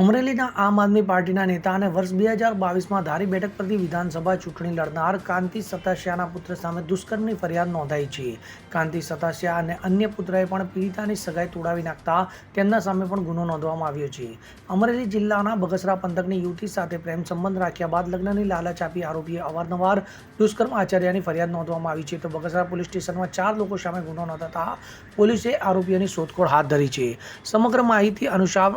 અમરેલીના આમ આદમી પાર્ટીના નેતા અને વર્ષ બે હજાર બાવીસમાં ધારી બેઠક પરથી વિધાનસભા ચૂંટણી લડનાર કાંતિ સતાશિયાના પુત્ર સામે દુષ્કર્મની ફરિયાદ નોંધાઈ છે. કાંતિ સતાશિયા અને અન્ય પુત્રએ પણ પીડિતાની સગાઈ તોડાવી નાખતા તેમના સામે પણ ગુનો નોંધવામાં આવ્યો છે. અમરેલી જિલ્લાના બગસરા પંથકની યુવતી સાથે પ્રેમ સંબંધ રાખ્યા બાદ લગ્નની લાલચ આપી આરોપીએ અવારનવાર દુષ્કર્મ આચર્યાની ફરિયાદ નોંધવામાં આવી છે. તો બગસરા પોલીસ સ્ટેશનમાં ચાર લોકો સામે ગુનો નોંધાતા પોલીસે આરોપીઓની શોધખોળ હાથ ધરી છે. સમગ્ર માહિતી અનુસાર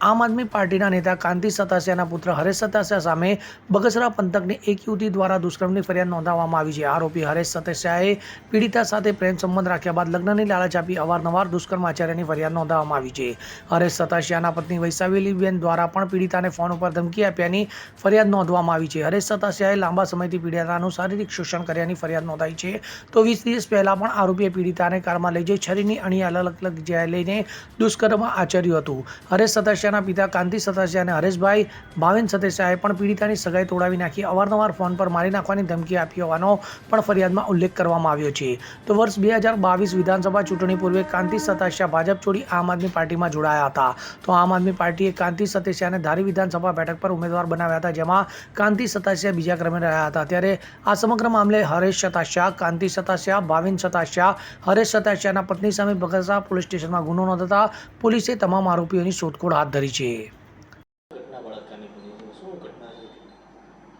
આમ આદમી પાર્ટીના નેતા કાંતિ સતાસિયાના પુત્ર હરેશ સતાસિયા સામે બગસરા પંથકની એક યુવતી દ્વારા દુષ્કર્મની ફરિયાદ નોંધાવવામાં આવી છે. આરોપી હરેશ સતાસિયાએ પીડિતા સાથે પ્રેમ સંબંધ રાખ્યા બાદ લગ્નની લાલચ આપી અવારનવાર દુષ્કર્મ આચાર્યની ફરિયાદ નોંધાવવામાં આવી છે. હરેશ સતાસિયાના પત્ની વૈશાલીબેન દ્વારા પણ પીડિતાને ફોન ઉપર ધમકી આપ્યાની ફરિયાદ નોંધવામાં આવી છે. હરેશ સતાસિયાએ લાંબા સમયથી પીડિતાનું શારીરિક શોષણ કર્યાની ફરિયાદ નોંધાઈ છે. તો વીસ દિવસ પહેલા પણ આરોપીએ પીડિતાને કારમાં લઈ જઈ છરીની અણી અલગ અલગ લઈને દુષ્કર્મ આચર્યું હતું. હરેશ સતાસિયાના પિતા કાંતિ સતાસિયા અને હરેશભાઈ ભાવિન સતાસિયાએ પણ પીડિતાની સગાઈ તોડાવી નાખી. અવારનવાર ફોન પર મારી નાખવાની ધમકી આપી હોવાનો પણ ફરિયાદમાં ઉલ્લેખ કરવામાં આવ્યો છે. તો વર્ષ બે હજાર બાવીસ વિધાનસભા ચૂંટણી પૂર્વે કાંતિ સતાસિયા ભાજપ છોડી આમ આદમી પાર્ટીમાં જોડાયા હતા. તો આમ આદમી પાર્ટીએ કાંતિ સતાસિયાને ધારી વિધાનસભા બેઠક પર ઉમેદવાર બનાવ્યા હતા, જેમાં કાંતિ સતાસિયા બીજા ક્રમે રહ્યા હતા. ત્યારે આ સમગ્ર મામલે હરેશ સતાસિયા કાંતિ સતાસિયા ભાવિન સતાસિયા હરેશ સતાશિયાના પત્ની સામે બગસા પોલીસ સ્ટેશનમાં ગુનો નોંધાતા પોલીસે તમામ આરોપીઓની શોધખોળ હાથ ધરી બની છે.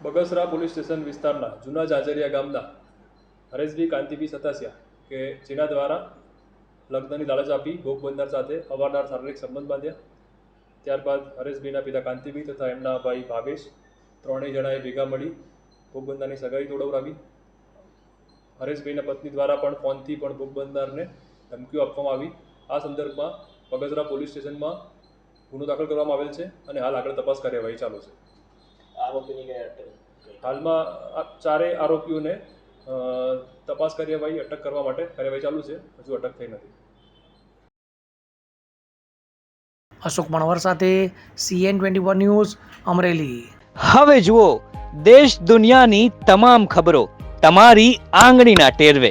બગસરા પોલીસ સ્ટેશન વિસ્તારના જૂના જાજરિયા ગામના હરેશભાઈ કાંતિભાઈ સતાસિયા કે જેના દ્વારા લગ્નની લાલચ આપી, ભોગ બંદર સાથે અવારનવાર શારીરિક સંબંધ બાંધ્યા. ત્યારબાદ હરેશભાઈના પિતા કાંતિભાઈ તથા એમના ભાઈ ભાવેશ ત્રણેય જણાએ ભેગા મળી ભોગબંદરની સગાઈ તોડવડાવી હરેશભાઈના પત્ની દ્વારા પણ ફોનથી પણ ભોગ બંદરને ધમકીઓ આપવામાં આવી. આ સંદર્ભમાં બગસરા પોલીસ સ્ટેશનમાં ગુનો દાખલ કરવામાં આવેલ છે અને હાલ આગળ તપાસ કાર્યવાહી ચાલુ છે. આરોપીની? હાલમાં ચારેય આરોપીઓને તપાસ કાર્યવાહી અટક કરવા માટે કાર્યવાહી ચાલુ છે. હજુ અટક થઈ નથી. અશોક મણવર સાથે CN twenty one news Amreli. હવે જુઓ દેશ દુનિયાની તમામ ખબરો તમારી આંગળીના ટેરવે.